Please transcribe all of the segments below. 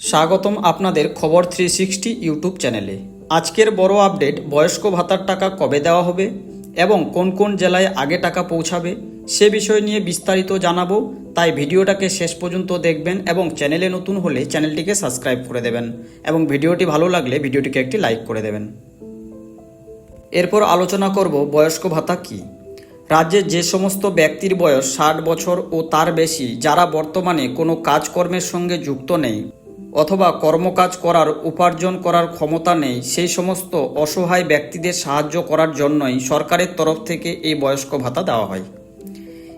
স্বাগতম আপনাদের খবর থ্রি সিক্সটি ইউটিউব চ্যানেলে। আজকের বড় আপডেট, বয়স্ক ভাতার টাকা কবে দেওয়া হবে এবং কোন কোন জেলায় আগে টাকা পৌঁছাবে, সে বিষয় নিয়ে বিস্তারিত জানাব। তাই ভিডিওটাকে শেষ পর্যন্ত দেখবেন এবং চ্যানেলে নতুন হলে চ্যানেলটিকে সাবস্ক্রাইব করে দেবেন এবং ভিডিওটি ভালো লাগলে ভিডিওটিকে একটি লাইক করে দেবেন। এরপর আলোচনা করব বয়স্ক ভাতা কি। রাজ্যে যে সমস্ত ব্যক্তির বয়স ষাট বছর ও তার বেশি, যারা বর্তমানে কোনো কাজকর্মের সঙ্গে যুক্ত নেই অথবা কর্মকাজ করার, উপার্জন করার ক্ষমতা নেই, সেই সমস্ত অসহায় ব্যক্তিদের সাহায্য করার জন্যই সরকারের তরফ থেকে এই বয়স্ক ভাতা দেওয়া হয়।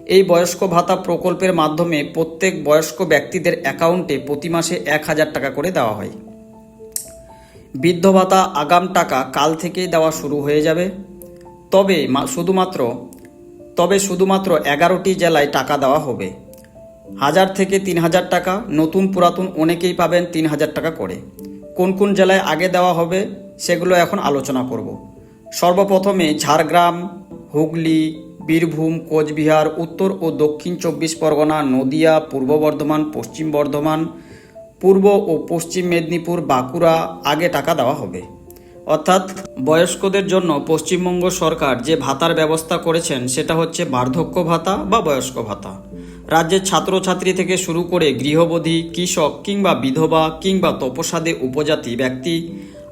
এই বয়স্ক ভাতা প্রকল্পের মাধ্যমে প্রত্যেক বয়স্ক ব্যক্তিদের অ্যাকাউন্টে প্রতি মাসে এক হাজার টাকা করে দেওয়া হয়। বৃদ্ধ ভাতা আগাম টাকা কাল থেকেই দেওয়া শুরু হয়ে যাবে। তবে শুধুমাত্র তবে শুধুমাত্র এগারোটি জেলায় টাকা দেওয়া হবে। হাজার থেকে তিন হাজার টাকা, নতুন পুরাতন অনেকেই পাবেন তিন হাজার টাকা করে। কোন কোন জেলায় আগে দেওয়া হবে সেগুলো এখন আলোচনা করব। সর্বপ্রথমে ঝাড়গ্রাম, হুগলি, বীরভূম, কোচবিহার, উত্তর ও দক্ষিণ চব্বিশ পরগনা, নদিয়া, পূর্ব বর্ধমান, পশ্চিম বর্ধমান, পূর্ব ও পশ্চিম মেদিনীপুর, বাঁকুড়া আগে টাকা দেওয়া হবে। অর্থাৎ বয়স্কদের জন্য পশ্চিমবঙ্গ সরকার যে ভাতার ব্যবস্থা করেছেন সেটা হচ্ছে বার্ধক্য ভাতা বা বয়স্ক ভাতা। রাজ্যের ছাত্রছাত্রী থেকে শুরু করে গৃহবধূ, কৃষক কিংবা বিধবা কিংবা তপসাদে উপজাতি ব্যক্তি,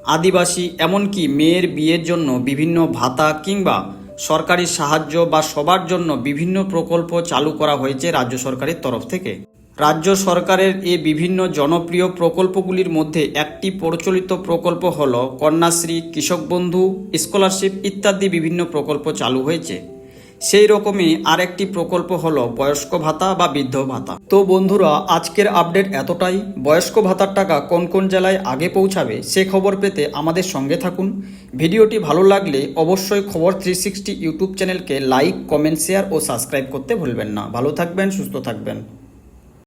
আদিবাসী, এমনকি মেয়ের বিয়ের জন্য বিভিন্ন ভাতা কিংবা সরকারি সাহায্য বা সবার জন্য বিভিন্ন প্রকল্প চালু করা হয়েছে রাজ্য সরকারের তরফ থেকে। রাজ্য সরকারের এ বিভিন্ন জনপ্রিয় প্রকল্পগুলির মধ্যে একটি প্রচলিত প্রকল্প হল কন্যাশ্রী, কৃষক বন্ধু, স্কলারশিপ ইত্যাদি বিভিন্ন প্রকল্প চালু হয়েছে। সেই রকমই আরেকটি প্রকল্প হলো বয়স্ক ভাতা বা বৃদ্ধ ভাতা। তো বন্ধুরা, আজকের আপডেট এতটাই। বয়স্ক ভাতার টাকা কোন কোন জেলায় আগে পৌঁছাবে সে খবর পেতে আমাদের সঙ্গে থাকুন। ভিডিওটি ভালো লাগলে অবশ্যই খবর থ্রি সিক্সটি ইউটিউব চ্যানেলকে লাইক, কমেন্ট, শেয়ার ও সাবস্ক্রাইব করতে ভুলবেন না। ভালো থাকবেন, সুস্থ থাকবেন।